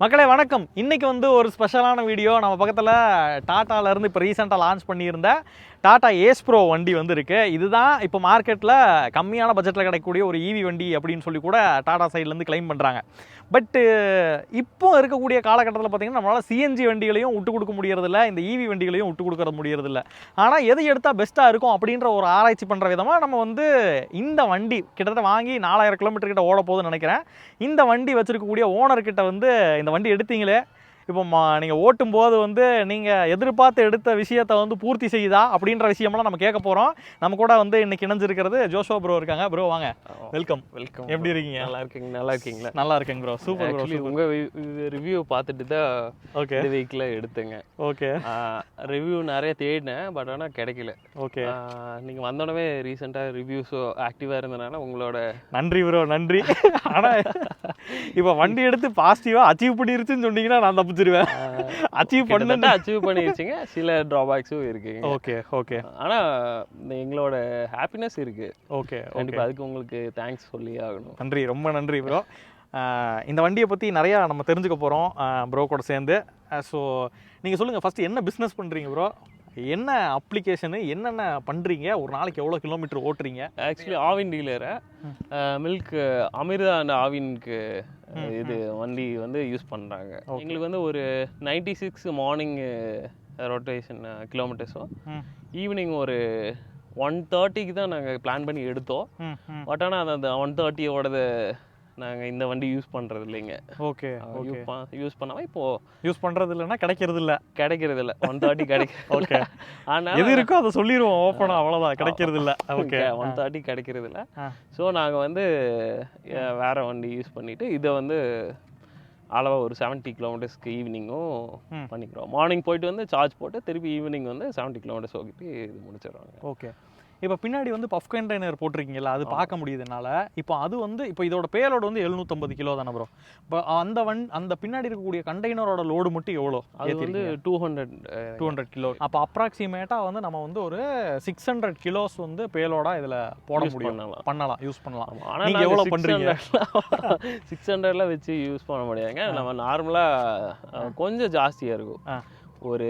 மக்களே வணக்கம். இன்னைக்கு வந்து ஒரு ஸ்பெஷலான வீடியோ நம்ம பக்கத்தில் டாட்டால இருந்து இப்போ ரீசெண்டாக லான்ச் பண்ணியிருந்த டாட்டா ஏஸ் ப்ரோ வண்டி வந்துருக்கு. இதுதான் இப்போ மார்க்கெட்டில் கம்மியான பட்ஜெட்டில் கிடைக்கக்கூடிய ஒரு ஈவி வண்டி அப்படின்னு சொல்லி கூட டாடா சைட்லேருந்து கிளைம் பண்ணுறாங்க பட்டு இப்போ இருக்கக்கூடிய காலகட்டத்தில் பார்த்தீங்கன்னா நம்மளால் சிஎன்ஜி வண்டிகளையும் விட்டு கொடுக்க முடியறதில்ல இந்த ஈவி வண்டிகளையும் விட்டு கொடுக்கற முடியறதில்ல. ஆனால் எது எடுத்தால் பெஸ்ட்டாக இருக்கும் அப்படின்ற ஒரு ஆராய்ச்சி பண்ணுற விதமாக நம்ம வந்து இந்த வண்டி கிட்டத்தட்ட வாங்கி நாலாயிரம் கிலோமீட்டர் கிட்ட ஓட போகுதுன்னு நினைக்கிறேன். இந்த வண்டி வச்சுருக்கக்கூடிய ஓனர்கிட்ட வந்து இந்த வண்டி எடுத்தீங்களே இப்போ மா நீங்கள் ஓட்டும் போது வந்து நீங்கள் எதிர்பார்த்து எடுத்த விஷயத்தை வந்து பூர்த்தி செய்யுதா அப்படின்ற விஷயமெல்லாம் நம்ம கேட்க போகிறோம் நம்ம கூட வந்து இன்னைக்கு இணைஞ்சிருக்கிறது ஜோஷோ ப்ரோ இருக்காங்க. ப்ரோ வாங்க. வெல்கம் வெல்கம் எப்படி இருக்கீங்க? நல்லா இருக்கீங்க நல்லா இருக்கீங்களா? நல்லா இருக்கேங்க ப்ரோ சூப்பர் ப்ரோ ஆக்சுவலி உங்க ரிவ்யூ பார்த்துட்டு தான் ஓகே இந்த வீக்ல எடுத்தேங்க. ஓகே ரிவ்யூ நிறைய தேடினேன் பட் ஆனா கிடைக்கல. ஓகே ஆஹ் நீங்க வந்தோடனே ரீசெண்டாக ரிவ்யூஸ் ஆக்டிவா இருந்தனால உங்களோட நன்றி ப்ரோ நன்றி. ஆனால் இப்போ வண்டி எடுத்து பாசிட்டிவாக அச்சீவ் பண்ணிருச்சுன்னு சொன்னீங்கன்னா நான் தப்பிச்சிருவேன் அச்சீவ் பண்ணு அச்சீவ் பண்ணிருச்சுங்க சில டிராபேக்ஸும் இருக்குங்க. Okay okay. ஆனா இந்த எங்களோட ஹாப்பினஸ் இருக்கு. ஓகே கண்டிப்பா அதுக்கு உங்களுக்கு தேங்க்ஸ் சொல்லி ஆகணும். நன்றி ரொம்ப நன்றி ப்ரோ இந்த வண்டியை பற்றி நிறையா நம்ம தெரிஞ்சுக்க போகிறோம் ப்ரோ கூட சேர்ந்து. ஸோ நீங்கள் சொல்லுங்கள் ஃபஸ்ட்டு என்ன பிஸ்னஸ் பண்ணுறீங்க ப்ரோ என்ன அப்ளிகேஷனு என்னென்ன பண்ணுறீங்க ஒரு நாளைக்கு எவ்வளோ கிலோமீட்டர் ஓட்டுறீங்க? ஆக்சுவலி ஆவின் டீலரை மில்க் அமிர்தா அண்ட் ஆவின்க்கு இது வண்டி வந்து யூஸ் பண்ணுறாங்க எங்களுக்கு வந்து ஒரு நைன்டி சிக்ஸ் மார்னிங் ரொட்டேஷன் கிலோமீட்டர்ஸும் ஈவினிங் ஒரு ஒன் தேர்ட்டிக்கு தான் நாங்கள் பிளான் பண்ணி எடுத்தோம். பட் ஆனால் அந்த ஒன் தேர்ட்டியோடது நாங்கள் இந்த வண்டி யூஸ் பண்ணுறது இல்லைங்க ஓகே. யூஸ் பண்ணாமல் இப்போது யூஸ் பண்ணுறது இல்லைன்னா கிடைக்கிறது இல்லை கிடைக்கிறது இல்லை ஒன் தேர்ட்டி கிடைக்கிறது ஓகே. ஆனால் எது இருக்கோ அதை சொல்லிடுவோம் ஓப்பனாக அவ்வளோதான் கிடைக்கிறது இல்லை ஓகே. ஒன் தேர்ட்டி கிடைக்கிறது இல்லை. ஸோ நாங்கள் வந்து வேற வண்டி யூஸ் பண்ணிட்டு இதை வந்து அளவாக ஒரு செவன்ட்டி கிலோமீட்டர்ஸ்க்கு ஈவினிங்கும். பண்ணிக்கிறோம். மார்னிங் போயிட்டு வந்து சார்ஜ் போட்டு திருப்பி ஈவினிங் வந்து செவன்ட்டி கிலோமீட்டர்ஸ் ஓகிட்டு இது முடிச்சிடுவாங்க ஓகே. இப்போ பின்னாடி வந்து பஃப் கண்டெய்னர் போட்டிருக்கீங்கல்ல அது பார்க்க முடியுது என்னால் இப்போ அது வந்து இப்போ இதோட பேலோடு வந்து எழுநூற்றம்பது கிலோ தானே ப்ரோ இப்போ அந்த வன் அந்த பின்னாடி இருக்கக்கூடிய கண்டெய்னரோட லோடு மட்டும் எவ்வளோ? அது வந்து two hundred two hundred kilo. அப்போ அப்ராக்சிமேட்டாக வந்து நம்ம வந்து ஒரு சிக்ஸ் ஹண்ட்ரட் கிலோஸ் வந்து பேலோட இதில் போட முடியும். பண்ணலாம். யூஸ் பண்ணலாம். ஆனால் நீங்க எவ்வளவு பண்றீங்க? சிக்ஸ் ஹண்ட்ரட்ல வச்சு யூஸ் பண்ண முடியாதுங்க. நம்ம நார்மலாக கொஞ்சம் ஜாஸ்தியாக இருக்கும். ஒரு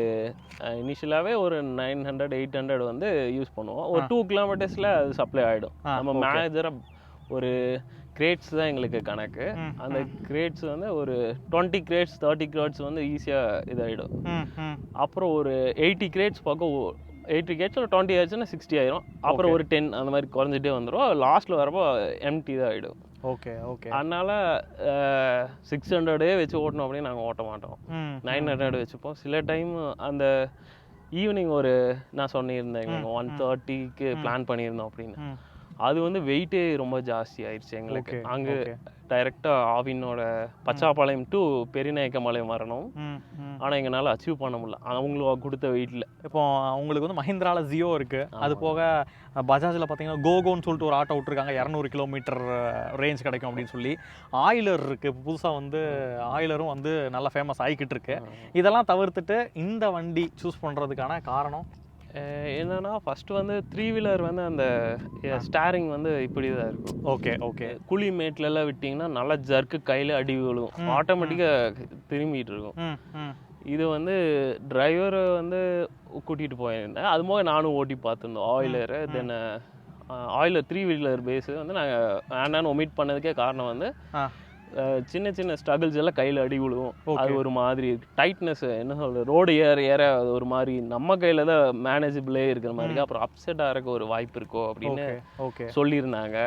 இனிஷியலாகவே ஒரு நைன் ஹண்ட்ரட் எயிட் ஹண்ட்ரட் வந்து யூஸ் பண்ணுவோம். ஒரு டூ கிலோமீட்டர்ஸில் அது சப்ளை ஆகிடும் நம்ம. மேனேஜராக ஒரு கிரேட்ஸ் தான் எங்களுக்கு கணக்கு. அந்த கிரேட்ஸ் வந்து ஒரு டுவெண்ட்டி கிரேட்ஸ் தேர்ட்டி கிரேட்ஸ் வந்து ஈஸியாக இதாகிடும் அப்புறம் ஒரு எயிட்டி கிரேட்ஸ் பக்கம் எயிட்டி கிரேட்ஸில் டுவெண்ட்டி ஆச்சுன்னா சிக்ஸ்டி ஆயிரும். அப்புறம் ஒரு டென் அந்த மாதிரி குறைஞ்சிட்டே வந்துடும் லாஸ்ட்டில் வரப்போ எம்டி தான் ஆகிடும் ஓகே ஓகே அதனால சிக்ஸ் ஹண்ட்ரடே வச்சு ஓட்டணும் அப்படின்னு நாங்கள் ஓட்ட மாட்டோம். நைன் ஹண்ட்ரட் வச்சுப்போம். சில டைம் அந்த ஈவினிங் ஒரு நான் சொன்னிருந்தேன் ஒன் தேர்ட்டிக்கு பிளான் பண்ணியிருந்தோம் அப்படின்னு. அது வந்து வெயிட்டே ரொம்ப ஜாஸ்தி ஆயிடுச்சு எங்களுக்கு. அங்கே. டைரெக்டாக ஆவினோட பச்சாப்பாளையம் டு பெரியநாயக்கம்பாளையம் வரணும். ஆனால் எங்களால் அச்சீவ் பண்ண முடியல. அவங்களுக்கு கொடுத்த வெயிட்டில் இப்போ உங்களுக்கு வந்து மஹிந்திரால ஜியோ இருக்கு. அது போக பஜாஜில் பார்த்தீங்கன்னா கோகோன்னு சொல்லிட்டு ஒரு ஆட்டோ விட்டுருக்காங்க. இரநூறு கிலோமீட்டர் ரேஞ்ச் கிடைக்கும் அப்படின்னு சொல்லி. ஆயிலர் இருக்கு. புதுசாக வந்து ஆயிலரும் வந்து நல்லா ஃபேமஸ் ஆகிக்கிட்டு இருக்கு. இதெல்லாம் தவிர்த்துட்டு இந்த வண்டி சூஸ் பண்ணுறதுக்கான காரணம் என்னன்னா ஃபர்ஸ்ட் வந்து த்ரீ வீலர் வந்து அந்த ஸ்டாரிங் வந்து இப்படி தான் இருக்கும். Okay okay. குழி மேட்ல எல்லாம் விட்டிங்கன்னா நல்லா ஜர்க்கு கையில் அடி விழுவும் ம், ஆட்டோமேட்டிக்காக திரும்பிட்டு இருக்கும். இது வந்து டிரைவரை வந்து கூட்டிகிட்டு போயிருந்தேன். அது போக நானும் ஓட்டி பார்த்துருந்தோம். Oiler then oiler three wheeler base வந்து நாங்கள் வேண்டான்னு ஒமிட் பண்ணதுக்கே காரணம் வந்து சின்ன சின்ன ஸ்ட்ரகிள்ஸ் எல்லாம் கையில் அடி விழுவும். அது ஒரு மாதிரி டைட்னஸ் என்ன சொல்றது ரோடு ஏற ஏற அது ஒரு மாதிரி நம்ம கையில் தான் மேனேஜபிளே இருக்கிற மாதிரி அப்புறம் அப்செட் ஆகிறக்கு ஒரு வாய்ப்பு இருக்கோ அப்படின்னு ஓகே சொல்லியிருந்தாங்க.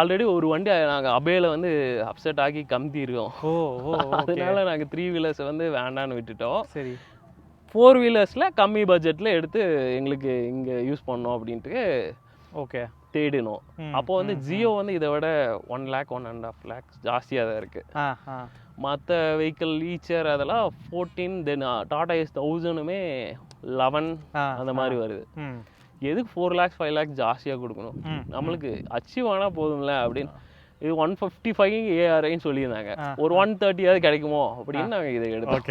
ஆல்ரெடி ஒரு வண்டி நாங்கள் அபேல வந்து அப்செட் ஆகி கம்திருக்கோம். ஓ ஓ ஓகே அதனால நாங்கள் த்ரீ வீலர்ஸ் வந்து வேண்டான்னு விட்டுட்டோம். சரி. ஃபோர் வீலர்ஸில் கம்மி பட்ஜெட்டில் எடுத்து எங்களுக்கு இங்கே யூஸ் பண்ணோம் அப்படின்ட்டு ஓகே தேடினோம். அப்போ வந்து ஜியோ வந்து இதை விட one lakh one and half lakhs ஜாஸ்தியாக தான் இருக்குது ஆ மற்ற வெஹிக்கிள் ஈச்சர் அதெல்லாம் ஃபோர்டீன் தென் டாடா எஸ் தௌசண்டுமே லெவன் அந்த மாதிரி வருது. எதுக்கு ஃபோர் லேக்ஸ் ஃபைவ் லேக்ஸ் ஜாஸ்தியாக கொடுக்கணும்? நம்மளுக்கு அச்சீவ் ஆனால் போதும்ல அப்படின்னு இது ஒன் ஃபிஃப்டி ஃபைவ் ஏஆர்ஐன்னு சொல்லியிருந்தாங்க. ஒரு ஒன் தேர்ட்டியாவது கிடைக்குமோ? அப்படின்னு நாங்கள் இதை எடுத்தோம்.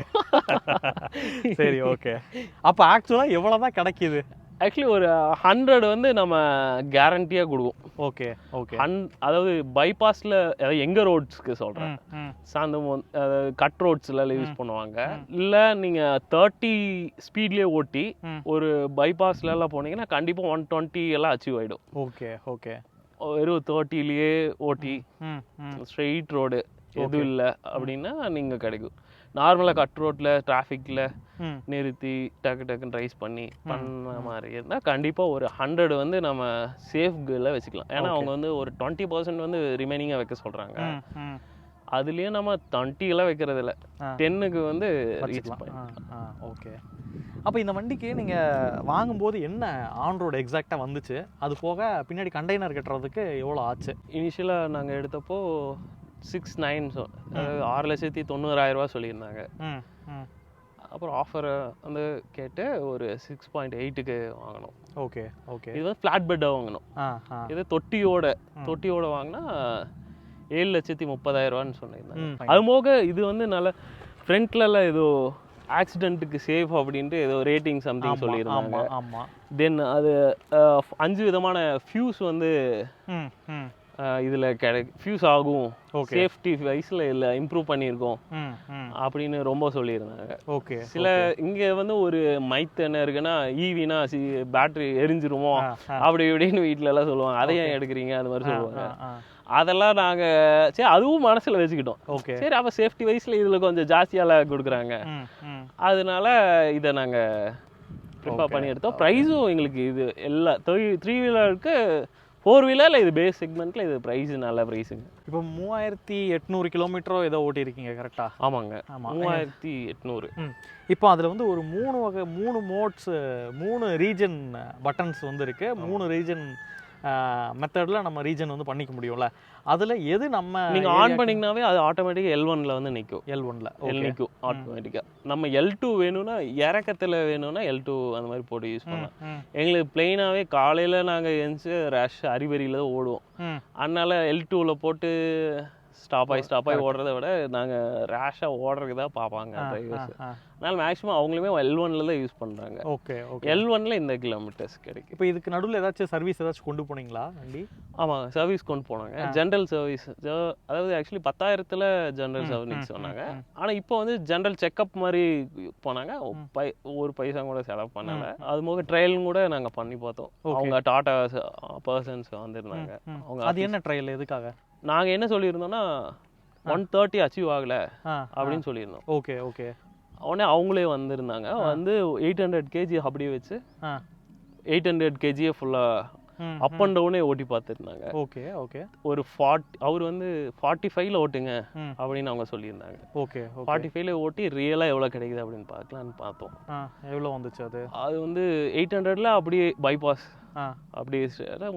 சரி ஓகே. அப்போ ஆக்சுவலாக எவ்வளோ தான் கிடைக்கிது? ஆக்சுவலி ஒரு ஹண்ட்ரட் வந்து நம்ம கேரண்டியாக கொடுக்கும் ஓகே ஓகே ஹன் அதாவது பைபாஸில் அதாவது எங்கள் ரோட்ஸ்க்கு சொல்கிறேன் சாந்தம் அதாவது கட் ரோட்ஸ்ல யூஸ் பண்ணுவாங்க. இல்லை நீங்கள் தேர்ட்டி ஸ்பீட்லேயே ஓட்டி. ஒரு எல்லாம் போனீங்கன்னா கண்டிப்பாக ஒன் டுவெண்ட்டி எல்லாம் அச்சீவ் ஆகிடும் ஓகே ஓகே வெறும் தேர்ட்டிலேயே ஓட்டி ஸ்ட்ரெயிட் ரோடு எதுவும் இல்லை அப்படின்னா நீங்கள் கிடைக்கும். நார்மலாக கட் ரோட்டில் டிராஃபிக்கில் நிறுத்தி டக்கு டக்குன்னு ரைஸ் பண்ணி பண்ண மாதிரி இருந்தால் கண்டிப்பாக ஒரு ஹண்ட்ரட் வந்து நம்ம சேஃப்ல வச்சுக்கலாம். ஏன்னா அவங்க வந்து ஒரு டுவெண்ட்டி பர்சன்ட் வந்து ரிமைனிங்காக வைக்க சொல்கிறாங்க ம் அதுலேயும் நம்ம டுவெண்ட்டிலாம் வைக்கிறது இல்லை. டென்னுக்கு வந்து ஓகே அப்போ இந்த வண்டிக்கு நீங்கள் வாங்கும்போது என்ன ஆன் ரோடு எக்ஸாக்டாக வந்துச்சு? அது போக பின்னாடி கண்டெய்னர் கட்டுறதுக்கு எவ்வளோ ஆச்சு? இனிஷியலாக நாங்கள் எடுத்தப்போ சிக்ஸ் நைன் அதாவது ஆறு லட்சத்தி தொண்ணூறாயிரம் ரூபாய் சொல்லியிருந்தாங்க. அப்புறம் ஆஃபரை வந்து கேட்டு ஒரு சிக்ஸ் பாயிண்ட் எயிட்டுக்கு வாங்கினோம். Okay okay. இது வந்து ஃப்ளாட் பெட்டாக வாங்கினோம். ஆ இது தொட்டியோட தொட்டியோட வாங்கினா ஏழு லட்சத்தி முப்பதாயிரம் ரூபான்னு ம், சொன்னிருந்தாங்க. அது போக இது வந்து நல்ல ஃப்ரண்ட்லலாம் ஏதோ ஆக்சிடென்ட்டுக்கு சேஃப் அப்படின்ட்டு ஏதோ ரேட்டிங் சம்திங் சொல்லியிருந்தாங்க. தென் அது அஞ்சு விதமான ஃபியூஸ் வந்து இதில் கிடை ஃபியூஸ் ஆகும். சேஃப்டி வைஸில் இல்லை இம்ப்ரூவ் பண்ணியிருக்கோம். அப்படின்னு ரொம்ப சொல்லியிருந்தாங்க. ஓகே சில இங்கே வந்து ஒரு மைத் என்ன இருக்குன்னா ஈவினா சி பேட்டரி எரிஞ்சிருமோ. அப்படி இப்படின்னு வீட்ல எல்லாம் சொல்லுவாங்க. அதை ஏன் எடுக்கிறீங்க? அது மாதிரி சொல்லுவாங்க. அதெல்லாம் நாங்கள் சரி அதுவும் மனசில் வச்சுக்கிட்டோம். ஓகே சரி அப்போ சேஃப்டி வைஸில் இதில் கொஞ்சம் ஜாஸ்தியால கொடுக்குறாங்க. அதனால இதை நாங்கள் ப்ரிப்பேர் பண்ணி எடுத்தோம் ப்ரைஸும் எங்களுக்கு இது எல்லா த்ரீ த்ரீ வீலருக்கு ஃபோர் வீலரில் இது பேஸ் செக்மெண்ட்டில் இது ப்ரைஸ் நல்ல ப்ரைஸுங்க இப்போ மூவாயிரத்தி எட்நூறு கிலோமீட்டரோ ஏதோ ஓட்டியிருக்கீங்க கரெக்டா ஆமாங்க. ஆமா. மூவாயிரத்தி எட்நூறு. இப்போ அதில் வந்து ஒரு மூணு வகை மூணு மோட்ஸ் மூணு ரீஜன் பட்டன்ஸ் வந்து இருக்கு. மூணு ரீஜன் மெத்தடில் நம்ம ரீஜன் வந்து பண்ணிக்க முடியும்ல. அதில் எது நம்ம நீங்கள் ஆன் பண்ணிங்கனாவே அது ஆட்டோமேட்டிக்காக எல் ஒனில் வந்து நிற்கும் எல் ஒன்ல எல் நிற்கும் ஆட்டோமேட்டிக்காக நம்ம எல் டூ வேணும்னா இறக்கத்தில் வேணும்னா எல் டூ அந்த மாதிரி போட்டு யூஸ் பண்ணலாம். எங்களுக்கு பிளெயினாகவே காலையில் நாங்கள் எழுந்துச்சு ரஷ் அரிபரியில் தான் ஓடுவோம். அதனால எல் டூவில் போட்டு ஸ்டாப் ஆகி ஸ்டாப் ஆகி ஓடுறத விட நாங்கள் ரேஷாக ஓடுறதுக்கு தான் பார்ப்பாங்க டிரைவர்ஸ் அதனால மேக்ஸிமம் அவங்களுமே எல் ஒன்ல தான் யூஸ் பண்ணுறாங்க ஓகே ஓகே. எல் ஒன்ல இந்த கிலோமீட்டர்ஸ் கிடைக்கும். இப்போ இதுக்கு நடுவில் ஏதாச்சும் சர்வீஸ் ஏதாச்சும் கொண்டு போனீங்களா வண்டி? ஆமாம் சர்வீஸ் கொண்டு போனாங்க. ஜென்ரல் சர்வீஸ் அதாவது ஆக்சுவலி பத்தாயிரத்தில் ஜென்ரல் சர்வீஸ் சொன்னாங்க. ஆனால் இப்போ வந்து ஜென்ரல் செக்கப் மாதிரி போனாங்க. பை ஒரு பைசா கூட செலவு பண்ணல. அது போக ட்ரையலும் கூட நாங்கள் பண்ணி பார்த்தோம். அவங்க டாடா பர்சன்ஸ் வந்திருந்தாங்க. ம். அவங்க அது என்ன ட்ரையல் எதுக்காக? நாங்கள் என்ன சொல்லியிருந்தோம்னா ஒன் தேர்ட்டி அச்சீவ் ஆகல அப்படின்னு சொல்லியிருந்தோம். Okay okay. உடனே அவங்களே வந்திருந்தாங்க. வந்து எயிட் ஹண்ட்ரட் கேஜி அப்படியே வச்சு எயிட் ஹண்ட்ரட் கேஜியை ஃபுல்லாக அப் அண்ட் டவுனே ஓட்டி பார்த்துருந்தாங்க. Okay okay. ஒரு ஃபார்ட்டி அவர் வந்து ஃபார்ட்டி ஃபைவ்ல ஓட்டுங்க. அப்படின்னு அவங்க சொல்லியிருந்தாங்க. ஓகே ஃபார்ட்டி ஃபைவ்ல ஓட்டி ரியலாக எவ்வளோ கிடைக்குது அப்படின்னு பார்க்கலான்னு பார்த்தோம். எவ்வளோ வந்துச்சு அது? அது வந்து எயிட் ஹண்ட்ரட்ல அப்படியே பைபாஸ் அப்படியே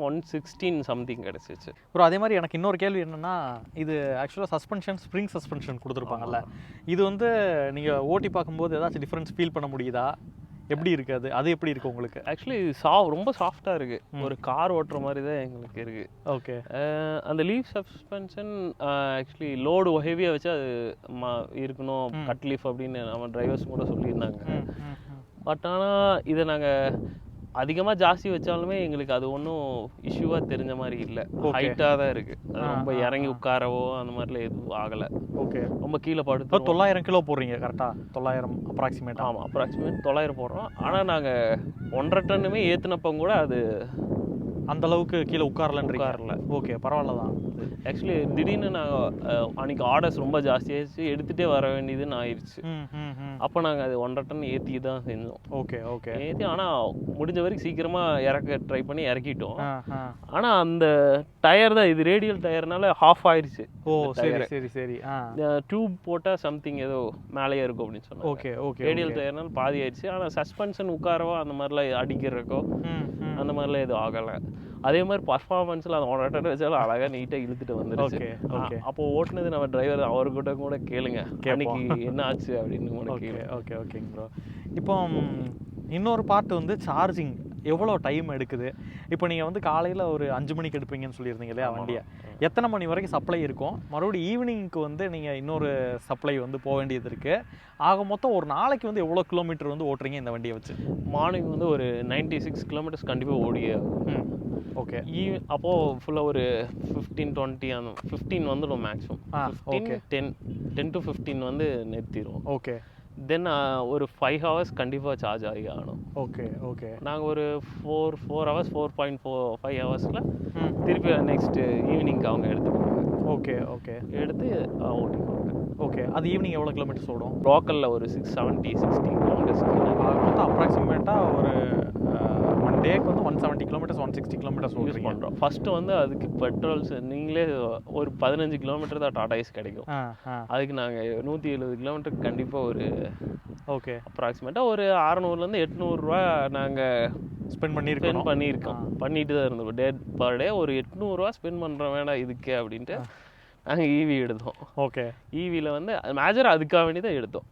ஒன் சிக்ஸ்டீன் சம்திங் கிடச்சிச்சு. ப்ரோ அதே மாதிரி எனக்கு இன்னொரு கேள்வி என்னன்னா இது ஆக்சுவலாக சஸ்பென்ஷன் ஸ்ப்ரிங் சஸ்பென்ஷன் கொடுத்துருப்பாங்கல்ல. இது வந்து நீங்கள் ஓட்டி பார்க்கும்போது ஏதாச்சும் டிஃப்ரென்ஸ் ஃபீல் பண்ண முடியுதா? எப்படி இருக்கு அது அது எப்படி இருக்கு உங்களுக்கு? ஆக்சுவலி சா ரொம்ப சாஃப்டாக இருக்கு. ஒரு கார் ஓட்டுற மாதிரி தான் எங்களுக்கு இருக்கு. ஓகே. அந்த லீவ் சஸ்பென்ஷன் ஆக்சுவலி லோடு ஹெவியாக வச்சு அது இருக்கணும். கட் லீஃப் அப்படின்னு நம்ம டிரைவர்ஸ் கூட சொல்லியிருந்தாங்க. பட் ஆனால் இதை நாங்கள் அதிகமாக ஜாஸ்தி வச்சாலுமே எங்களுக்கு அது ஒன்றும் இஷ்யூவாக தெரிஞ்ச மாதிரி இல்லை. ஹைட்டாக தான் இருக்குது அது ரொம்ப இறங்கி உட்காரவோ அந்த மாதிரிலாம் எதுவும் ஆகலை. ஓகே ரொம்ப கீழே இப்போ படுத்து தொள்ளாயிரம் கிலோ போடுறீங்க கரெக்டாக தொள்ளாயிரம் அப்ராக்சிமேட்டாக ஆமாம் அப்ராக்சிமேட் தொள்ளாயிரம் போடுறோம். ஆனால் நாங்கள் ஒன்றரை டன்னுமே ஏற்றுனப்போ கூட அது அந்த அளவுக்கு கீழே உட்காரலன்றீங்க? உட்காரல. ஓகே பரவாயில்ல தான். ஆக்சுவலி திடீர்னு நாங்கள் அன்னைக்கு ஆர்டர்ஸ் ரொம்ப ஜாஸ்தியாகிடுச்சு எடுத்துகிட்டே வர வேண்டியதுன்னு ஆயிடுச்சு. அப்போ நாங்கள் அது ஒன்றரை டன் ஏற்றி தான் செஞ்சோம். Okay okay. ஏற்றி ஆனால் முடிஞ்ச வரைக்கும் சீக்கிரமாக இறக்க ட்ரை பண்ணி இறக்கிட்டோம். ஆனால் அந்த டயர் தான் இது ரேடியல் டயர்னால ஹாஃப் ஆயிடுச்சு ஓ சரி சரி சரி டியூப் போட்டால் சம்திங் ஏதோ மேலேயே இருக்கும் அப்படின்னு சொன்னாங்க. ஓகே ஓகே ரேடியல் டயர்னால பாதி ஆயிடுச்சு ஆனால் சஸ்பென்ஷன் உட்காரவோ அந்த மாதிரிலாம் அடிக்கிறக்கோ அந்த மாதிரிலாம் எதுவும் ஆகலை. அதே மாதிரி பர்ஃபார்மன்ஸில் அந்த டன் வச்சாலும் அழகாக நீட்டாக இழுத்துட்டு வந்துருச்சு. ஓகே ஓகே அப்போ ஓட்டுனது நம்ம டிரைவர் அவர்கிட்ட கூட கேளுங்க. அன்னைக்கு என்ன ஆச்சு அப்படின்னு கூட ஓகே கேளுங்க. ஓகே ஓகேங்க ப்ரோ இப்போ இன்னொரு பார்ட் வந்து சார்ஜிங் எவ்வளோ டைம் எடுக்குது? இப்போ நீங்கள் வந்து காலையில் ஒரு அஞ்சு மணிக்கு எடுப்பீங்கன்னு சொல்லியிருந்தீங்க இல்லையா? வண்டியை. எத்தனை மணி வரைக்கும் சப்ளை இருக்கும்? மறுபடியும் ஈவினிங்க்கு வந்து நீங்கள் இன்னொரு சப்ளை வந்து போக வேண்டியது இருக்குது ஆக மொத்தம் ஒரு நாளைக்கு வந்து எவ்வளோ கிலோமீட்டர் வந்து ஓட்டுறீங்க இந்த வண்டியை வச்சு? மார்னிங் வந்து ஒரு 96 சிக்ஸ் கிலோமீட்டர்ஸ் கண்டிப்பாக ஓடிய ஓகே ஈவ் அப்போது ஃபுல்லாக ஒரு ஃபிஃப்டீன் டுவெண்ட்டி அந்த ஃபிஃப்டீன் வந்துடும் maximum fifteen ten ten to fifteen வந்து நிறுத்திடுவோம் ஓகே தென் ஒரு ஃபைவ் ஹவர்ஸ் கண்டிப்பாக சார்ஜ் ஆகி ஆகணும் ஓகே ஓகே நாங்கள் ஒரு four four hours four point four five ஹவர்ஸில் திருப்பி நெக்ஸ்ட் ஈவினிங் அவங்க எடுத்துக்குவாங்க ஓகே ஓகே எடுத்து ஓட்டிக்குவாங்க ஓகே அது ஈவினிங் எவ்வளோ கிலோமீட்டர்ஸ் ஓடும் லோக்கலில் ஒரு சிக்ஸ் செவன்ட்டி சிக்ஸ்டி கிலோமீட்டர்ஸ் மொத்தம் அப்ராக்சிமேட்டாக ஒரு டேக்கு வந்து one seventy kilometres one sixty kilometres use பண்ணுறோம் ஃபஸ்ட்டு வந்து அதுக்கு பெட்ரோல்ஸ் நீங்களே ஒரு பதினஞ்சு கிலோமீட்டர் தான் டாடா ஐஸ் கிடைக்கும். அதுக்கு நாங்கள் நூற்றி எழுபது கிலோமீட்டருக்கு கண்டிப்பாக ஒரு ஓகே அப்ராக்சிமேட்டாக ஒரு அறநூறுலேருந்து எட்நூறுரூவா நாங்கள் ஸ்பெண்ட் ஸ்பெண்ட் பண்ணியிருக்கோம். பண்ணியிருக்கோம் பண்ணிட்டு தான் இருந்தோம். டே பர் டே ஒரு எட்நூறுரூவா ஸ்பெண்ட் பண்ணுறோம் வேண்டாம் இதுக்கே அப்படின்ட்டு நாங்கள் ஈவி எடுத்தோம். ஓகே. ஈவியில் வந்து மேஜர் அதுக்காக வேண்டி தான் எடுத்தோம்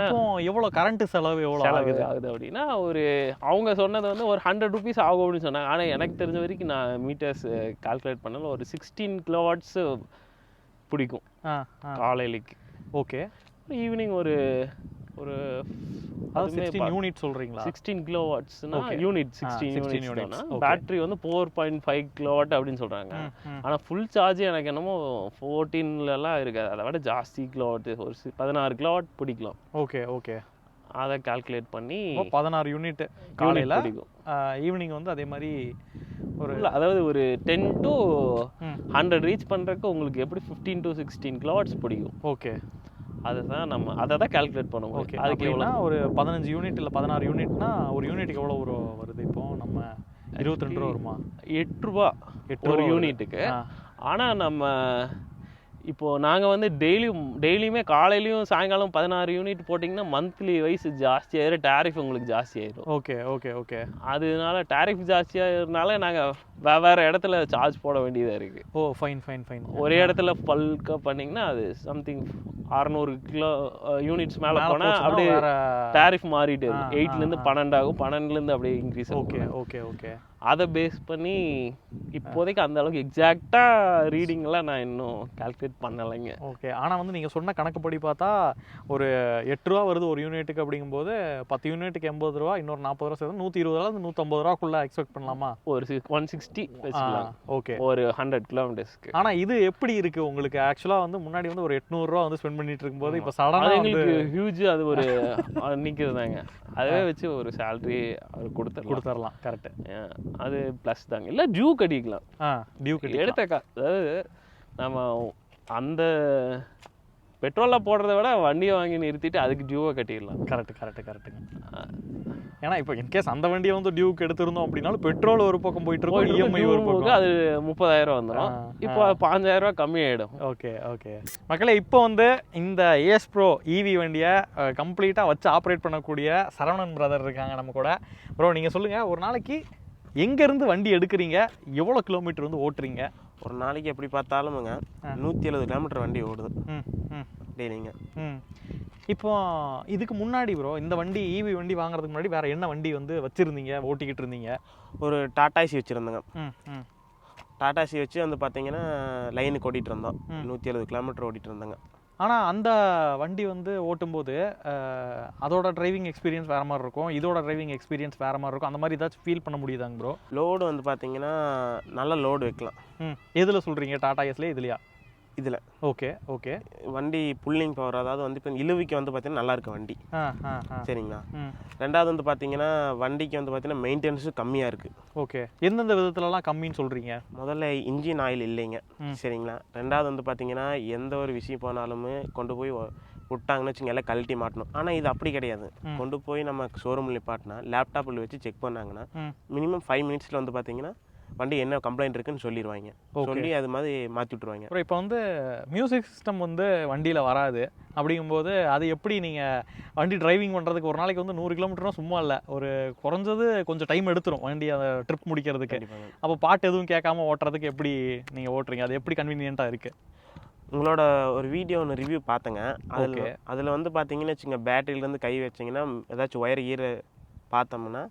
இப்போ எவ்வளோ கரண்ட் செலவு எவ்வளோ ஆகுது? ஆகுது அப்படின்னா ஒரு அவங்க சொன்னது வந்து ஒரு ஹண்ட்ரட் ருபீஸ் ஆகும் அப்படின்னு சொன்னாங்க. ஆனால் எனக்கு தெரிஞ்ச வரைக்கும் நான் மீட்டர்ஸ் கால்குலேட் பண்ணல. ஒரு சிக்ஸ்டீன் கிலோவாட்ஸ் பிடிக்கும். காலையிலைக்கு. ஓகே. ஈவினிங் ஒரு ஒரு சிக்ஸ்டீன் யூனிட் சொல்கிறீங்களா sixteen kilo வாட்ஸ்னா. Unit sixteen 16 units units. Okay. Battery வந்து four point five kilo watt அப்படின்னு சொல்கிறாங்க ஆனால் ஃபுல் சார்ஜ் எனக்கு என்னமோ 14 எல்லாம் இருக்காது. அதை விட ஜாஸ்தி கிலோ வாட் ஒரு பதினாறு கிலோ வாட் பிடிக்கலாம் ஓகே ஓகே அதை கால்குலேட் பண்ணி பதினாறு யூனிட் காலையில் ஈவினிங் வந்து அதே மாதிரி ஒரு அதாவது ஒரு டென் டு ஹண்ட்ரட் ரீச் பண்ணுறதுக்கு உங்களுக்கு எப்படி fifteen to sixteen kilo watts பிடிக்கும். ஓகே அதுதான் நம்ம அதை தான் கால்குலேட் பண்ண ஓகே அதுக்கு எவ்வளோ ஒரு பதினஞ்சு யூனிட் இல்லை பதினாறு யூனிட்னா ஒரு யூனிட்டுக்கு எவ்வளோ ஒரு வருது? இப்போ நம்ம இருபத்தி ரெண்டு ரூபா வருமா? எட்டு ரூபா எட்டு ஒரு. யூனிட்டுக்கு. ஆனால் நம்ம இப்போ நாங்கள் வந்து டெய்லியும் டெய்லியுமே காலையிலையும் சாயங்காலம் பதினாறு யூனிட் போட்டிங்கன்னா மந்த்லி வைஸ் ஜாஸ்தி ஆயிரும். டேரிஃப் உங்களுக்கு ஜாஸ்தி ஆயிரும். ஓகே ஓகே ஓகே அதனால டேரிஃப் ஜாஸ்தியாகிறதுனால நாங்கள் வேறு இடத்துல சார்ஜ் போட வேண்டியதாக இருக்குது ஓ ஃபைன் ஃபைன் ஃபைன் ஒரே இடத்துல பல்காக பண்ணிங்கன்னா அது சம்திங் அறநூறு கிலோ யூனிட்ஸ் மேலே போனால் அப்படியே டேரிஃப் மாறிட்டு எயிட்லேருந்து பன்னெண்டு ஆகும் பன்னெண்டுலேருந்து அப்படியே இன்க்ரீஸ் ஓகே ஓகே ஓகே அதை பேஸ் பண்ணி இப்போதைக்கு அந்த அளவுக்கு எக்ஸாக்டாக ரீடிங்லாம் நான் இன்னும் கால்குலேட் பண்ணலைங்க. ஓகே ஆனால் வந்து நீங்கள் சொன்ன கணக்குப்படி பார்த்தா ஒரு எட்டு ரூபா வருது ஒரு யூனிட்டுக்கு அப்படிங்கும்போது பத்து யூனிட்டுக்கு எண்பது ரூபா இன்னொரு நாற்பது ரூபா சேர்த்து நூற்றி இருபது ரூபா நூற்றம்பது ரூபாக்குள்ள எக்ஸ்பெக்ட் பண்ணலாமா? ஒரு சிக்ஸ் ஒன் சிக்ஸ்டி ஓகே ஒரு ஹண்ட்ரட் கிலோமீட்டர்ஸ்க்கு ஆனால் இது எப்படி இருக்கு உங்களுக்கு? ஆக்சுவலாக வந்து முன்னாடி வந்து ஒரு எட்நூறுரூவா வந்து ஸ்பெண்ட் பண்ணிட்டு இருக்கும்போது இப்போ அது சடனாக எங்களுக்கு ஹியூஜ் அது ஒரு நிற்கிறதாங்க அதுவே வச்சு ஒரு சேலரி அவர் கொடுத்துடலாம். கொடுத்துடலாம் கரெக்ட் அது ப்ளஸ் தாங்க. இல்லை டியூ கட்டிக்கலாம் ஆ டியூ கட்டி எடுத்த கா அதாவது நம்ம அந்த பெட்ரோலில் போடுறத விட வண்டியை வாங்கி நிறுத்திட்டு அதுக்கு டியூவை கட்டிடலாம். கரெக்ட் கரெக்ட் கரெக்ட்டுங்க ஏன்னா இப்போ இன்கேஸ் அந்த வண்டியை வந்து டியூக்கு எடுத்திருந்தோம் அப்படின்னாலும் பெட்ரோல் ஒரு பக்கம் போயிட்டு இருக்கும் இஎம்ஐ ஒரு போக பக்கம். அது முப்பதாயிரம் வந்துடும் இப்போ பாஞ்சாயிரம் ரூபாய் கம்மியாயிடும். Okay okay. மக்களே இப்போ வந்து இந்த ஏஸ் ப்ரோ இவி வண்டியை கம்ப்ளீட்டாக வச்சு ஆப்ரேட் பண்ணக்கூடிய சரவணன் பிரதர் இருக்காங்க நம்ம கூட. ப்ரோ நீங்கள் சொல்லுங்கள் ஒரு நாளைக்கு எங்கேருந்து வண்டி எடுக்கிறீங்க? எவ்வளோ கிலோமீட்டர் வந்து ஓட்டுறீங்க? ஒரு நாளைக்கு எப்படி பார்த்தாலுமுங்க நூற்றி எழுபது கிலோமீட்டர் வண்டி ஓடுது. ம் ம். டெய்லிங்க ம். இப்போ இதுக்கு முன்னாடி ப்ரோ இந்த வண்டி ஈவி வண்டி வாங்குறதுக்கு முன்னாடி வேற என்ன வண்டி வந்து வச்சிருந்தீங்க ஓட்டிக்கிட்டு இருந்தீங்க? ஒரு டாட்டாசி வச்சுருந்தேங்க. ம் ம். டாட்டாசி வச்சு வந்து பார்த்தீங்கன்னா லைனுக்கு ஓட்டிகிட்டு இருந்தோம். நூற்றி எழுபது கிலோமீட்டர் ஓட்டிகிட்டு இருந்தேங்க. ஆனால் அந்த வண்டி வந்து ஓட்டும்போது அதோட டிரைவிங் எக்ஸ்பீரியன்ஸ் வேற மாதிரி இருக்கும். இதோட டிரைவிங் எக்ஸ்பீரியன்ஸ் வேற மாதிரி இருக்கும். அந்த மாதிரி ஏதாச்சும் ஃபீல் பண்ண முடியுதாங்க ப்ரோ லோடு வந்து பார்த்தீங்கன்னா நல்ல லோடு வைக்கலாம். ம். எதில் சொல்கிறீங்க டாடா எஸ்லேயே இதுலையா? இதில். Okay okay. வண்டி புல்லிங் பவர் அதாவது வந்து இப்போ இழுவிக்கு வந்து பார்த்தீங்கன்னா நல்லா இருக்கு வண்டி. சரிங்களா? ரெண்டாவது வந்து பார்த்தீங்கன்னா வண்டிக்கு வந்து பார்த்தீங்கன்னா மெயின்டெனன்ஸும் கம்மியாக இருக்குது ஓகே. எந்தெந்த விதத்துலலாம் கம்மின்னு சொல்கிறீங்க முதல்ல இன்ஜின் ஆயில் இல்லைங்க. சரிங்களா? ரெண்டாவது வந்து பார்த்தீங்கன்னா எந்த ஒரு விஷயம் போனாலுமே கொண்டு போய் விட்டாங்கன்னு வச்சுங்க எல்லாம் கழட்டி மாட்டணும். ஆனால் இது அப்படி கிடையாது. கொண்டு போய் நம்ம ஷோரூமில் நிப்பாட்டினா லேப்டாப்பில் வச்சு செக் பண்ணாங்கன்னா மினிமம் ஃபைவ் மினிட்ஸில் வந்து பார்த்தீங்கன்னா வண்டி என்ன கம்ப்ளைண்ட் இருக்குன்னு சொல்லிடுவாங்க. சொல்லி அது மாதிரி மாற்றி விட்ருவாங்க அப்புறம் இப்போ வந்து மியூசிக் சிஸ்டம் வந்து வண்டியில் வராது. அப்படிங்கும்போது அது எப்படி நீங்கள் வண்டி டிரைவிங் பண்ணுறதுக்கு ஒரு நாளைக்கு வந்து நூறு கிலோமீட்டர்னா சும்மா இல்லை. ஒரு குறைஞ்சது கொஞ்சம் டைம் எடுத்துரும் வண்டி அந்த ட்ரிப் முடிக்கிறதுக்கு. அப்போ பாட்டு எதுவும் கேட்காம ஓட்டுறதுக்கு எப்படி நீங்கள் ஓட்டுறீங்க? அது எப்படி கன்வீனியண்ட்டாக இருக்குது உங்களோட ஒரு வீடியோ ஒன்று ரிவ்யூ பார்த்தேங்க அதில். அதில் வந்து பார்த்தீங்கன்னு வச்சுங்க பேட்டரியிலேருந்து கை வச்சிங்கன்னா ஏதாச்சும் ஒயர் ஈர பார்த்தோம்னா.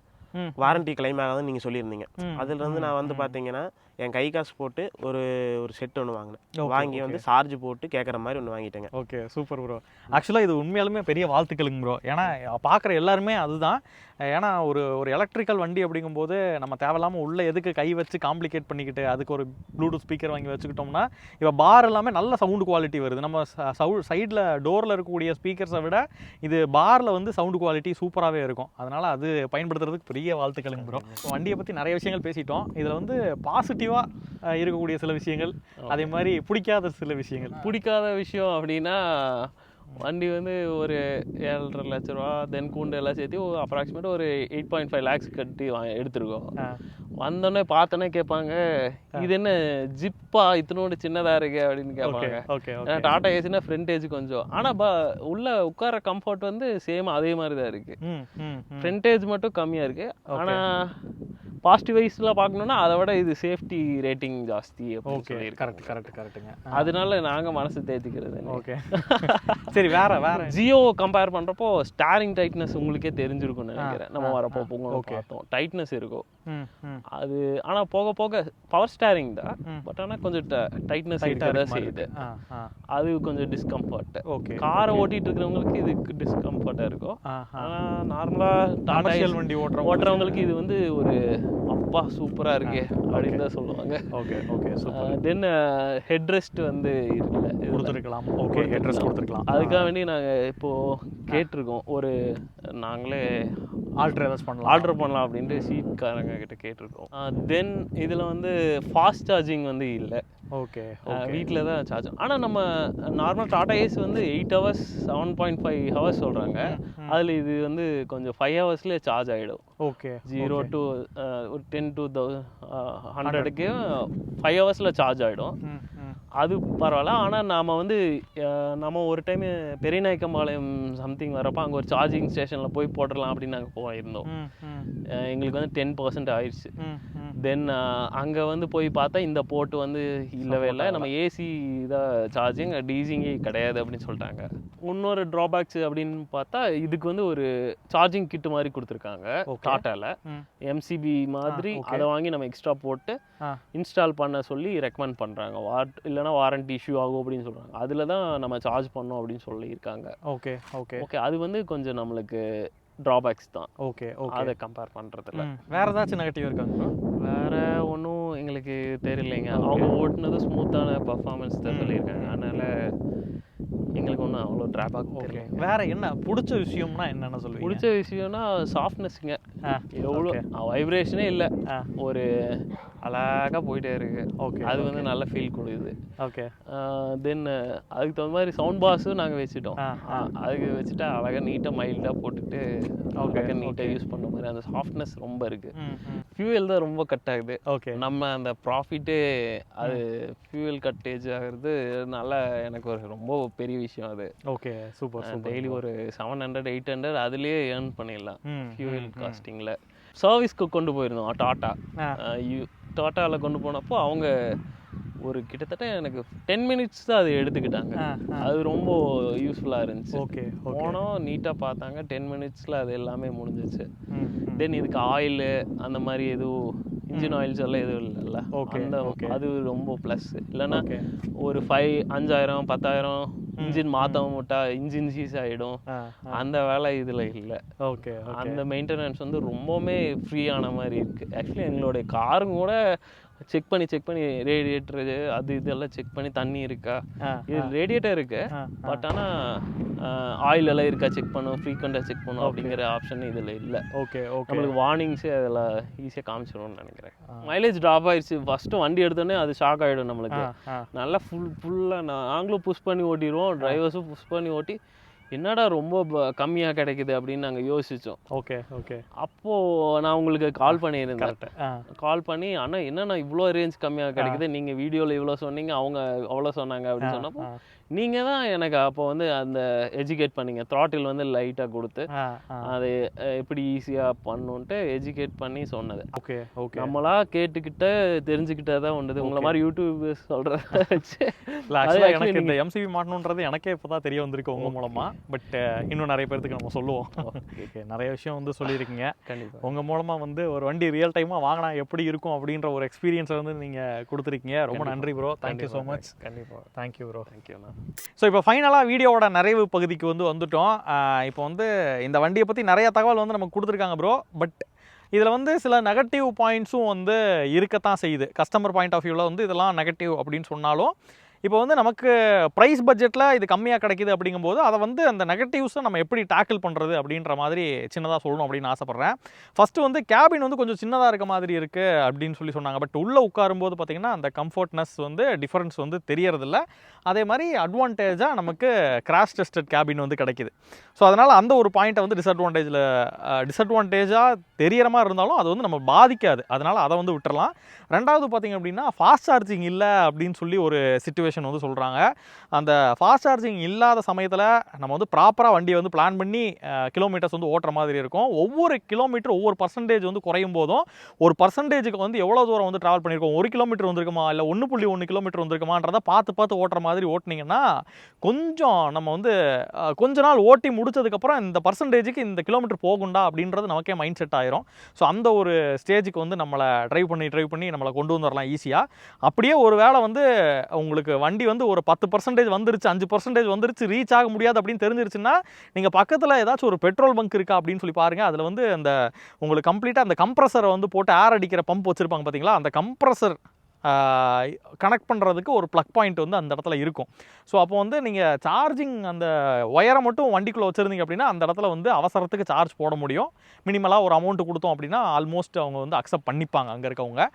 வாரண்டி கிளைம் ஆகாதுன்னு நீங்கள் சொல்லியிருந்தீங்க. ம், அதுல இருந்து நான் வந்து. பார்த்தீங்கன்னா என் கை காசு போட்டு ஒரு ஒரு செட் ஒன்று வாங்கினேன். வாங்கி. வந்து சார்ஜ் போட்டு கேட்குற மாதிரி ஒன்று வாங்கிட்டேங்க. ஓகே சூப்பர் ப்ரோ ஆக்சுவலாக இது உண்மையாலுமே பெரிய வாழ்த்துக்களுங்க ப்ரோ ஏன்னா பார்க்குற எல்லாருமே அதுதான். ஏன்னா ஒரு ஒரு எலக்ட்ரிக்கல் வண்டி அப்படிங்கும்போது நம்ம தேவையில்லாமல் உள்ள எதுக்கு கை வச்சு காம்ப்ளிகேட் பண்ணிக்கிட்டு அதுக்கு ஒரு ப்ளூடூத் ஸ்பீக்கர் வாங்கி வச்சுக்கிட்டோம்னா இப்போ பார் எல்லாமே நல்ல சவுண்டு குவாலிட்டி வருது. நம்ம சவு சைடில் டோரில் இருக்கக்கூடிய ஸ்பீக்கர்ஸை விட இது பாரில் வந்து சவுண்டு குவாலிட்டி சூப்பராகவே இருக்கும். அதனால் அது பயன்படுத்துறதுக்கு பெரிய வாழ்த்துக்களுங்க ப்ரோ வண்டியை பற்றி நிறைய விஷயங்கள் பேசிட்டோம். இதில் வந்து பாசிட்டிவாக இருக்கக்கூடிய சில விஷயங்கள் அதே மாதிரி பிடிக்காத சில விஷயங்கள். பிடிக்காத விஷயம் அப்படின்னா வண்டி வந்து ஒரு ஏழரை லட்ச ரூபா தென் கூண்டு எல்லாம் சேர்த்து அப்ராக்சிமேட் ஒரு எயிட் பாயிண்ட் ஃபைவ் லேக்ஸ் கட்டி எடுத்திருக்கோம். வந்தோடனே பார்த்தோன்னே கேட்பாங்க இது என்ன ஜிப்பா? இத்தனோடு சின்னதாக இருக்கு அப்படின்னு கேட்பாங்க. ஏன்னா டாடா ஏசினா ஃப்ரண்ட் ஏஜ் கொஞ்சம். ஆனால் ப உள்ள உட்கார கம்ஃபர்ட் வந்து சேம் அதே மாதிரி தான் இருக்கு. ம் ம் ம். ஃப்ரண்ட் ஏஜ் மட்டும் கம்மியாக இருக்கு. ஆனால் பாசிட்டிவ் வைஸில் பார்க்கணுன்னா அதை விட இது சேஃப்டி ரேட்டிங் ஜாஸ்தி ஓகே கரெக்ட் கரெக்ட் கரெக்ட்டுங்க அதனால நாங்கள் மனசு தேத்திக்கிறது ஓகே சரி வேற வேற. ஜியோ கம்பேர் பண்றப்போ ஸ்டாரிங் டைட்னஸ் உங்களுக்கே தெரிஞ்சிருக்கும்னு நினைக்கிறேன். நம்ம வரப்போ okay. பார்த்தோம். டைட்னஸ் இருக்கும் அது ஆனா போக போக பவர் ஸ்டாரிங் தான். பட் ஆனா கொஞ்சம் டைட்னஸ் டைட்டா இருக்கதான் இருக்க மாதிரி செய்யுது. அது கொஞ்சம் டிஸ்கம்ஃபர்ட் ஓகே காரை ஓட்டிட்டு இருக்கிறவங்களுக்கு இது டிஸ்கம்ஃபர்ட்டா இருக்கும். ஆனா நார்மலா டாடா வண்டி ஓட்டுறவங்க ஓட்டுறவங்களுக்கு இது வந்து ஒரு அப்பா சூப்பரா இருக்கே அப்படின்னு தான் சொல்லுவாங்க. Okay okay super then head rest வந்து இருக்குல்ல. கொடுத்துருக்கலாம். ஓகே அட்ரஸ் கொடுத்துருக்கலாம். அதுக்காக வேண்டி நாங்க இப்போ கேட்டிருக்கோம். ஒரு நாங்களே ஆல்ட்ரு ஏதாச்சும் பண்ணலாம். ஆர்டர் பண்ணலாம் அப்படின்ட்டு சீட்காரங்க கிட்ட கேட்டிருக்கோம். தென் இதுல வந்து ஃபாஸ்ட் சார்ஜிங் வந்து இல்லை. ஓகே வீட்டில் தான் சார்ஜ் ஆனால் நம்ம நார்மல் டாடா ஏஸ் வந்து eight hours seven point five hours சொல்கிறாங்க அதில் இது வந்து கொஞ்சம் ஃபைவ் ஹவர்ஸ்லேயே சார்ஜ் ஆகிடும் ஓகே ஜீரோ டு ஒரு டென் டு ஹண்ட்ரடுக்கு ஃபைவ் ஹவர்ஸில் சார்ஜ் ஆகிடும் அது பரவாயில்ல. ஆனால் நாம் வந்து நம்ம ஒரு டைம் பெரியநாயக்கம்பாளையம் சம்திங் வரப்போ அங்கே ஒரு சார்ஜிங் ஸ்டேஷனில் போய் போட்டுடலாம் அப்படின்னு நாங்கள் போயிருந்தோம். எங்களுக்கு வந்து டென் பர்சன்ட் ஆயிடுச்சு தென் அங்கே வந்து போய் பார்த்தா இந்த போர்ட் வந்து இல்லவே இல்லை. நம்ம ஏசி தான் சார்ஜிங் டிசிங்கே கிடையாது அப்படின்னு சொல்லிட்டாங்க. இன்னொரு ட்ராபேக்ஸ் அப்படின்னு பார்த்தா இதுக்கு வந்து ஒரு சார்ஜிங் கிட் மாதிரி கொடுத்துருக்காங்க. டாட்டாவில் எம்சிபி மாதிரி. அதை வாங்கி நம்ம எக்ஸ்ட்ரா போட்டு இன்ஸ்டால் பண்ண சொல்லி ரெக்கமெண்ட் பண்ணுறாங்க வாட் இல்லைனா வாரண்டி இஷ்யூ ஆகும் அப்படின்னு சொல்கிறாங்க அதில் தான் நம்ம சார்ஜ் பண்ணோம் அப்படின்னு சொல்லியிருக்காங்க. ஓகே ஓகே ஓகே அது வந்து கொஞ்சம் நம்மளுக்கு ட்ராபேக்ஸ் தான். ஓகே ஓகே அதை கம்பேர் பண்ணுறதுல வேற ஏதாச்சும் நெகட்டிவ் இருக்காங்க? வேற ஒன்றும் எங்களுக்கு தெரியலைங்க. அவங்க ஓட்டுனது ஸ்மூத்தான பர்ஃபார்மன்ஸ் தான் சொல்லியிருக்காங்க. அதனால எங்களுக்கு ஒன்றும் அவ்வளோ ட்ராபேக் ஓகே வேற என்ன? பிடிச்ச விஷயம்னா என்னென்ன சொல்லுவீங்க? பிடிச்ச விஷயம்னா சாஃப்ட்னஸ்ங்க எவ்வளோ. வைப்ரேஷனே இல்லை. ஒரு அழகாக போயிட்டே இருக்கு. ஓகே அது வந்து நல்ல ஃபீல் கொடுக்குது. ஓகே தென் அதுக்கு தகுந்த மாதிரி சவுண்ட் பாஸும் நாங்கள் வச்சுட்டோம். அதுக்கு வச்சுட்டா அழகாக நீட்டாக மைல்டாக போட்டுட்டு அழகாக நீட்டாக யூஸ் பண்ணுற மாதிரி அந்த சாஃப்ட்னஸ் ரொம்ப இருக்குது ம் ஃபியூயல் தான் ரொம்ப கட் ஆகுது. ஓகே நம்ம அந்த ப்ராஃபிட்டே அது ஃபியூயல் கட்டேஜ் ஆகுறது நல்ல எனக்கு ஒரு ரொம்ப பெரிய விஷயம். அது. ஓகே சூப்பர் டெய்லி ஒரு செவன் ஹண்ட்ரட் எயிட் ஹண்ட்ரட் அதுலேயே ஏர்ன் பண்ணிடலாம். ம் ஃபியூயல் காஸ்டிங்கில் சர்வீஸ்க்கு கொண்டு போயிருந்தோம் டாட்டா டாட்டாவில் கொண்டு போனப்போ அவங்க ஒரு கிட்டத்தட்ட எனக்கு டென் மினிட்ஸ் தான் அது எடுத்துக்கிட்டாங்க. அது ரொம்ப யூஸ்ஃபுல்லாக இருந்துச்சு. Okay okay. போனோம் நீட்டாக பார்த்தாங்க டென் மினிட்ஸில் அது எல்லாமே முடிஞ்சிச்சு. தென் இதுக்கு ஆயில் அந்த மாதிரி எதுவும் இன்ஜின் ஆயில்ஸ் எல்லாம் எதுவும் இல்லைல்ல. Okay, அந்த. அது ரொம்ப ப்ளஸ் இல்லைன்னா ஓகே. ஒரு ஃபைவ் அஞ்சாயிரம் பத்தாயிரம் இன்ஜின் மாற்ற விட்டா இன்ஜின் சீஸ் ஆகிடும் ஆ அந்த வேலை இதில் இல்லை. ஓகே அந்த மெயின்டெனன்ஸ் வந்து ரொம்பவுமே ஃப்ரீயான மாதிரி இருக்குது ஆக்சுவலி எங்களுடைய காரும் கூட செக் பண்ணி செக் பண்ணி ரேடியேட்டரு அது இதெல்லாம் செக் பண்ணி தண்ணி இருக்கா? இது ரேடியேட்டர் இருக்கு. பட் ஆனால் ஆயில் எல்லாம் இருக்கா செக் பண்ணும் ஃப்ரீக்வெண்ட்டாக செக் பண்ணும் அப்படிங்கிற ஆப்ஷன் இதில் இல்லை. ஓகே ஓகே நம்மளுக்கு வார்னிங்ஸே அதில் ஈஸியாக காமிச்சிடும்னு நினைக்கிறேன். மைலேஜ் ட்ராப் ஆயிடுச்சு ஃபஸ்ட்டு வண்டி எடுத்தோடனே அது ஷாக் ஆகிடும் நம்மளுக்கு. நல்லா ஃபுல் ஃபுல்லாக நாங்களும் புஷ் பண்ணி ஓட்டிடுவோம். டிரைவர்ஸும் புஷ் பண்ணி ஓட்டி என்னடா ரொம்ப கம்மியாக கிடைக்குது அப்படின்னு நாங்கள் யோசித்தோம் ஓகே ஓகே. அப்போது நான் உங்களுக்கு கால் பண்ணியிருந்தேன். கால் பண்ணி அண்ணா என்னண்ணா இவ்வளோ ரேஞ்ச் கம்மியாக கிடைக்குது? நீங்கள் வீடியோவில் இவ்வளோ சொன்னீங்க அவங்க அவ்வளோ சொன்னாங்க அப்படின்னு சொன்னப்போ. நீங்கள் தான் எனக்கு அப்போ வந்து அந்த எஜுகேட் பண்ணீங்க. த்ராட்டில் வந்து லைட்டாக கொடுத்து அது எப்படி ஈஸியாக பண்ணுன்ட்டு எஜுகேட் பண்ணி சொன்னது. Okay okay. நம்மளா கேட்டுக்கிட்ட தெரிஞ்சுக்கிட்டே தான் உண்டது. உங்களை மாதிரி யூடியூப் சொல்கிற வச்சு. எனக்கு இந்த எம்சிபி மாட்டணுன்றது எனக்கே இப்போ தான் தெரிய வந்திருக்கு உங்கள் மூலமாக பட் இன்னும் நிறைய பேர்த்துக்கு நம்ம சொல்லுவோம். ஓகே நிறைய விஷயம் வந்து சொல்லியிருக்கீங்க. கண்டிப்பாக உங்கள் மூலமாக வந்து ஒரு வண்டி ரியல் டைமாக வாங்கினா எப்படி இருக்கும் அப்படின்ற ஒரு எக்ஸ்பீரியன்ஸை வந்து நீங்கள் கொடுத்துருக்கீங்க. ரொம்ப நன்றி bro thank you so much கண்டிப்பாக தேங்க்யூ ப்ரோ தேங்க்யூண்ணா ஸோ இப்போ ஃபைனலாக வீடியோவோட நிறைவு பகுதிக்கு வந்து வந்துட்டோம். இப்போ வந்து இந்த வண்டியை பற்றி நிறைய தகவல் வந்து நமக்கு கொடுத்துருக்காங்க ப்ரோ பட் இதில் வந்து சில நெகட்டிவ் பாயிண்ட்ஸும் வந்து இருக்கத்தான் செய்யுது. கஸ்டமர் பாயிண்ட் ஆஃப் வியூவில் வந்து இதெல்லாம் நெகட்டிவ் அப்படின்னு சொன்னாலும் இப்போ வந்து நமக்கு ப்ரைஸ் பட்ஜெட்டில் இது கம்மியாக கிடைக்குது அப்படிங்கும்போது அதை வந்து அந்த நெகட்டிவ்ஸை நம்ம எப்படி டேக்கிள் பண்ணுறது அப்படின்ற மாதிரி சின்னதாக சொல்லணும் அப்படின்னு ஆசைப்பட்றேன். ஃபஸ்ட்டு வந்து கேபின் வந்து கொஞ்சம் சின்னதாக இருக்க மாதிரி இருக்குது அப்படின்னு சொல்லி சொன்னாங்க. பட் உள்ளே உட்காரும்போது பார்த்திங்கன்னா அந்த கம்ஃபர்ட்னஸ் வந்து டிஃபரன்ஸ் வந்து தெரியறதில்ல. அதே மாதிரி அட்வான்டேஜாக நமக்கு கிராஷ் டெஸ்டட் கேபின் வந்து கிடைக்குது. ஸோ அதனால் அந்த ஒரு பாயிண்ட்டை வந்து டிஸ்அட்வான்டேஜில் டிஸ்அட்வான்டேஜாக தெரியற மாதிரி இருந்தாலும் அது வந்து நம்ம பாதிக்காது. அதனால் அதை வந்து விட்டுறலாம். ரெண்டாவது பார்த்திங்க அப்படின்னா ஃபாஸ்ட் சார்ஜிங் இல்லை அப்படின்னு சொல்லி ஒரு சுச்சுவேஷன் வந்து சொல்கிறாங்க அந்த ஃபாஸ்ட் சார்ஜிங் இல்லாத சமயத்தில் நம்ம வந்து ப்ராப்பராக வண்டியை வந்து பிளான் பண்ணி கிலோமீட்டர்ஸ் வந்து ஓட்டுற மாதிரி இருக்கும். ஒவ்வொரு கிலோமீட்டர் ஒவ்வொரு பர்சன்டேஜ் வந்து குறையும் போதும். ஒரு பர்சன்டேஜுக்கு வந்து எவ்வளோ தூரம் வந்து ட்ராவல் பண்ணியிருக்கோம் ஒரு கிலோமீட்டர் வந்திருக்குமா? இல்லை ஒன்று புள்ளி ஒன்று கிலோமீட்டர் வந்திருக்குமான்றதை பார்த்து பார்த்து ஓட்டுற மாதிரி ஓட்டுனீங்கன்னா கொஞ்சம் நம்ம வந்து கொஞ்ச நாள் ஓட்டி முடிச்சதுக்கப்புறம் இந்த பர்சன்டேஜுக்கு இந்த கிலோமீட்டர் போகும்டா அப்படின்றது நமக்கே மைண்ட் செட் ஆயிரும். ஸோ அந்த ஒரு ஸ்டேஜுக்கு வந்து நம்மளை ட்ரைவ் பண்ணி ட்ரைவ் பண்ணி நம்மளை கொண்டு வந்துடலாம் ஈஸியாக அப்படியே ஒரு வேளை வந்து உங்களுக்கு வண்டி வந்து ஒரு பத்து பர்சன்டேஜ் வந்துருச்சு அஞ்சு பர்சன்டேஜ் வந்துருச்சு ரீச் ஆக முடியாது அப்படின்னு தெரிஞ்சிருச்சுன்னா நீங்கள் பக்கத்தில் ஏதாச்சும் ஒரு பெட்ரோல் பங்க் இருக்கா அப்படின்னு சொல்லி பாருங்கள் அதில் வந்து அந்த உங்களுக்கு கம்ப்ளீட்டாக அந்த கம்ப்ரஸரை வந்து போட்டு ஏர் அடிக்கிற பம்ப் வச்சுருப்பாங்க பார்த்தீங்களா அந்த கம்ப்ரஸர் கனெக்ட் பண்ணுறதுக்கு ஒரு ப்ளக் பாயிண்ட் வந்து அந்த இடத்துல இருக்கும். ஸோ அப்போ வந்து நீங்கள் சார்ஜிங் அந்த ஒயரை மட்டும் வண்டிக்குள்ளே வச்சுருந்தீங்க அப்படின்னா அந்த இடத்துல வந்து அவசரத்துக்கு சார்ஜ் போட முடியும். மினிமலாக ஒரு அமௌண்ட்டு கொடுத்தோம் அப்படின்னா ஆல்மோஸ்ட் அவங்க வந்து அக்செப்ட் பண்ணிப்பாங்க அங்கே இருக்கவங்க.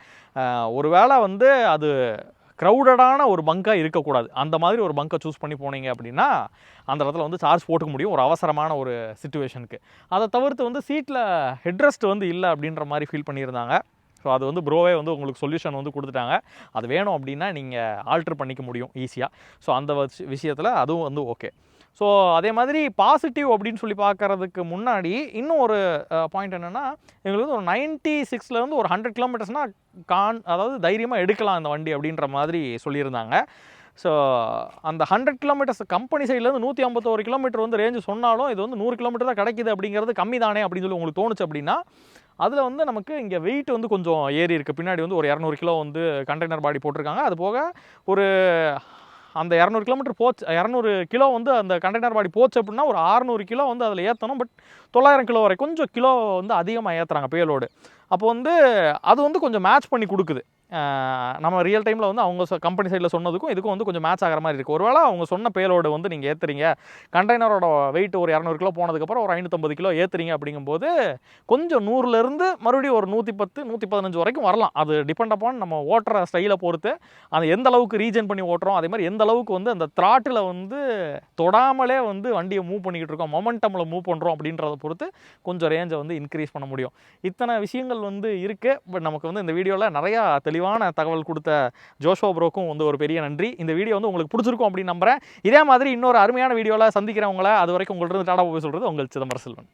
ஒரு வேளை வந்து அது க்ரௌடடான ஒரு பங்காக இருக்கக்கூடாது. அந்த மாதிரி ஒரு பங்கை சூஸ் பண்ணி போனீங்க அப்படின்னா அந்த இடத்துல வந்து சார்ஜ் போட்டுக்க முடியும் ஒரு அவசரமான ஒரு சுச்சுவேஷனுக்கு அதை தவிர்த்து வந்து சீட்டில் ஹெட்ரெஸ்ட் வந்து இல்லை அப்படின்ற மாதிரி ஃபீல் பண்ணியிருந்தாங்க. ஸோ அது வந்து ப்ரோவே வந்து உங்களுக்கு சொல்யூஷன் வந்து கொடுத்துட்டாங்க. அது வேணும் அப்படின்னா நீங்கள் ஆல்ட்ரு பண்ணிக்க முடியும் ஈஸியாக ஸோ அந்த விஷயத்தில் அதுவும் வந்து ஓகே ஸோ அதே மாதிரி பாசிட்டிவ் அப்படின்னு சொல்லி பார்க்கறதுக்கு முன்னாடி இன்னும் ஒரு பாயிண்ட் என்னென்னா எங்களுக்கு வந்து ஒரு நைன்ட்டி சிக்ஸ்லேருந்து ஒரு ஹண்ட்ரட் கிலோமீட்டர்ஸ்னால் கான் அதாவது தைரியமாக எடுக்கலாம் இந்த வண்டி அப்படின்ற மாதிரி சொல்லியிருந்தாங்க. ஸோ அந்த ஹண்ட்ரட் கிலோமீட்டர்ஸ் கம்பெனி சைட்லேருந்து நூற்றி ஐம்பத்தோரு கிலோமீட்டர் வந்து ரேஞ்சு சொன்னாலும் இது வந்து நூறு கிலோமீட்டர் தான் கிடைக்குது அப்படிங்கிறது கம்மி தானே அப்படின்னு சொல்லி உங்களுக்கு தோணுச்சு அப்படின்னா அதில் வந்து நமக்கு இங்கே வெயிட் வந்து கொஞ்சம் ஏறி இருக்குது பின்னாடி வந்து ஒரு இரநூறு கிலோ வந்து கண்டெய்னர் பாடி போட்டிருக்காங்க. அது போக ஒரு அந்த இரநூறு கிலோமீட்டர் போச்சு இரநூறு கிலோ வந்து அந்த கண்டெய்னர் பாடி போச்சு அப்படின்னா ஒரு அறநூறு கிலோ வந்து அதில் ஏற்றணும் பட் தொள்ளாயிரம் கிலோ வரை கொஞ்சம் கிலோ வந்து அதிகமாக ஏற்றுறாங்க பேலோடு அப்போ வந்து அது வந்து கொஞ்சம் மேட்ச் பண்ணி கொடுக்குது. நம்ம ரியல் டைமில் வந்து அவங்க கம்பெனி சைடில் சொன்னதுக்கும் இதுக்கும் வந்து கொஞ்சம் மேட்ச் ஆகிற மாதிரி இருக்குது ஒருவேளை அவங்க சொன்ன பேலோடு வந்து நீங்கள் ஏற்றுறீங்க கண்டெய்னரோட வெயிட் ஒரு இரநூறு கிலோ போனதுக்கப்புறம் ஒரு ஐநூற்றம்பது கிலோ ஏற்றுறீங்க அப்படிங்கும்போது கொஞ்சம் நூறுலேருந்து மறுபடியும் ஒரு நூற்றி பத்து நூற்றி பதினஞ்சு வரைக்கும் வரலாம். அது டிபெண்ட் அப்பான் நம்ம ஓட்டுற ஸ்டைலை பொறுத்து அது எந்த அளவுக்கு ரீஜன் பண்ணி ஓட்டுறோம் அதே மாதிரி எந்த அளவுக்கு வந்து அந்த த்ராட்டில் வந்து தொடாமலே வந்து வண்டியை மூவ் பண்ணிக்கிட்டு இருக்கோம் மொமெண்டமில் மூவ் பண்ணுறோம் அப்படின்றத பொறுத்து கொஞ்சம் ரேஞ்சை வந்து இன்க்ரீஸ் பண்ண முடியும். இத்தனை விஷயங்கள் வந்து இருக்குது பட் நமக்கு வந்து இந்த வீடியோவில் நிறையா தெளிவான தகவல் கொடுத்த ஜோஷோ ப்ரோக்கும் வந்து ஒரு பெரிய நன்றி. இந்த வீடியோ வந்து உங்களுக்கு பிடிச்சிருக்கும் அப்படின்னு நம்புறேன். இதே மாதிரி இன்னொரு அருமையான வீடியோவில் சந்திக்கிறவங்கள அது வரைக்கும் உங்கள்கிட்ட டாடா போய் சொல்கிறது உங்கள் சிதம்பர செல்வன்.